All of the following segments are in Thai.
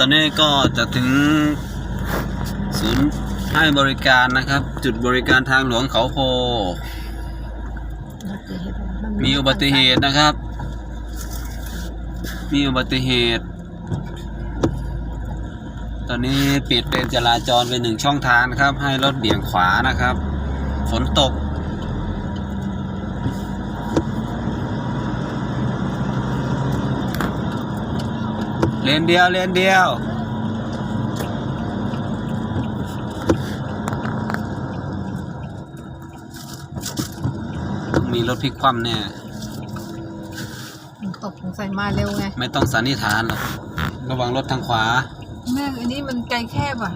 ตอนนี้ก็จะถึงศูนย์ให้บริการนะครับ จุดบริการทางหลวงเขาโพ มีอุบัติเหตุนะครับ มีอุบัติเหตุ ตอนนี้ปิดเป็นจราจรเป็นหนึ่งช่องทางนะครับ ให้รถเบี่ยงขวานะครับ ฝนตก เลนเดียว เลนเดียวมีรถพลิกคว่ำเนี่ยตกสงสัยมาเร็วไง ไม่ต้องสันนิษฐานหรอกระวังรถทางขวา แม่งอันนี้มันไกลแคบอะ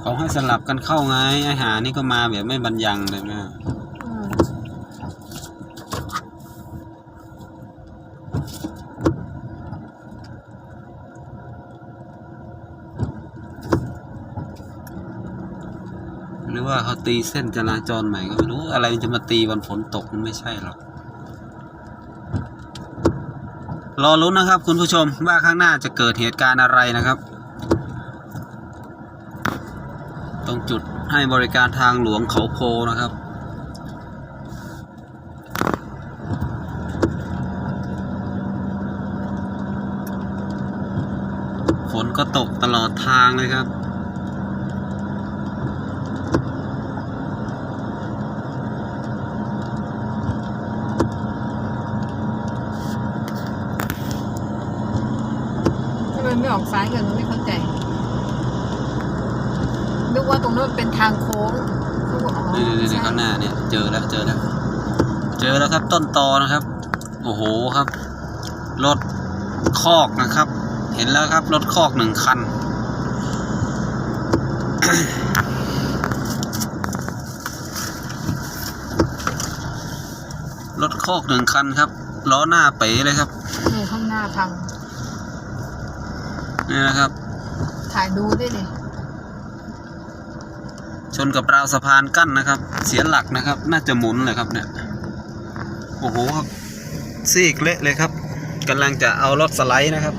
เขาให้สลับกันเข้าไงอาหารนี่ก็มาแบบไม่บรรยังเลยนะอืม หรือว่าเขาตีเส้นจราจรใหม่ก็ไม่รู้อะไรจะมาตีวันฝนตกมันไม่ใช่หรอกรอรุ้นนะครับ คุณผู้ชมว่าข้างหน้าจะเกิดเหตุการณ์อะไรนะครับ ตรงจุดให้บริการทางหลวงเขาโพนะครับ ฝนก็ตกตลอดทางเลยครับ ทำไมไม่ ออกซ้ายกันไม่เข้าใจนึกว่าตรงนั้นเป็นทางโค้งเขาบอกอ๋อนี่นี่นี่ใช่ข้างหน้าเนี่ย เจอแล้วเจอแล้ว เจอแล้วครับต้นตอนะครับ โอ้โหครับ รถคอกนะครับ เห็นแล้วครับรถคอกหนึ่งคัน รถคอกหนึ่งคันครับล้อหน้าเป๋เลยครับนี่ข้างหน้าพัง นี่นะครับ ถ่ายดูด้วยดิชนกับราวสะพานกั้นนะครับ เสียหลักนะครับ น่าจะหมุนเลยครับเนี่ย โอ้โหครับซีกเละเลยครับกำลังจะเอารถสไลด์นะครับ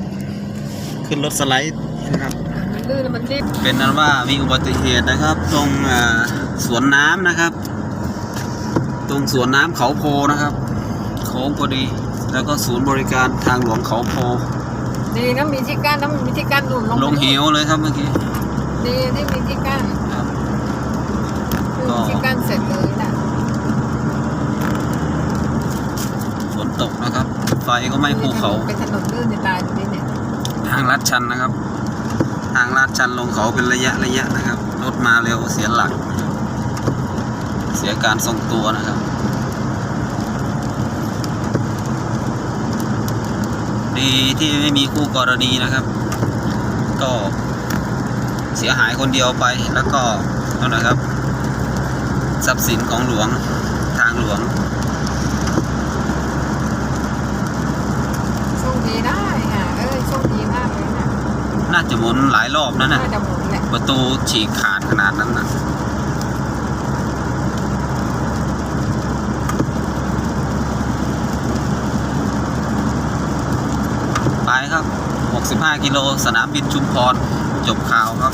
ขึ้นรถสไลด์นะครับมันลื่นมันรีบเป็นนั้นว่ามีอุบัติเหตุนะครับ ตรงอ่าสวนน้ำนะครับ ตรงสวนน้ำเขาโพนะครับโค้งพอดี แล้วก็ศูนย์บริการทางหลวงเขาโพ ดีนะมีที่กั้นนะมีที่กั้นหนุนลงลงเหวเลยครับเมื่อกี้ดีที่มีที่กั้นครับคือก็มีที่กั้นเสร็จเลยนะฝนตกนะครับ ไฟก็ไหม้ภูเขาเป็นถนนลื่นในตายดูดิเนี่ยทางลัดชันนะครับ ทางลาดชันลงเขาเป็นระยะระยะนะครับ รถมาเร็วเสียหลักนะครับเสียการทรงตัวนะครับ ที่ไม่มีคู่กรณีนะครับ ก็เสียหายคนเดียวไปแล้วก็นั่นนะครับ ทรัพย์สินของหลวงทางหลวงโชคดีได้ค่ะเอ้ยโชคดีมากเลยนะน่าจะหมุนหลายรอบนั่นน่านะจะหมุนแหละประตูฉีกขาดขนาดนั้นนะ ครับ 65 กิโล สนามบินชุมพร จบข่าวครับ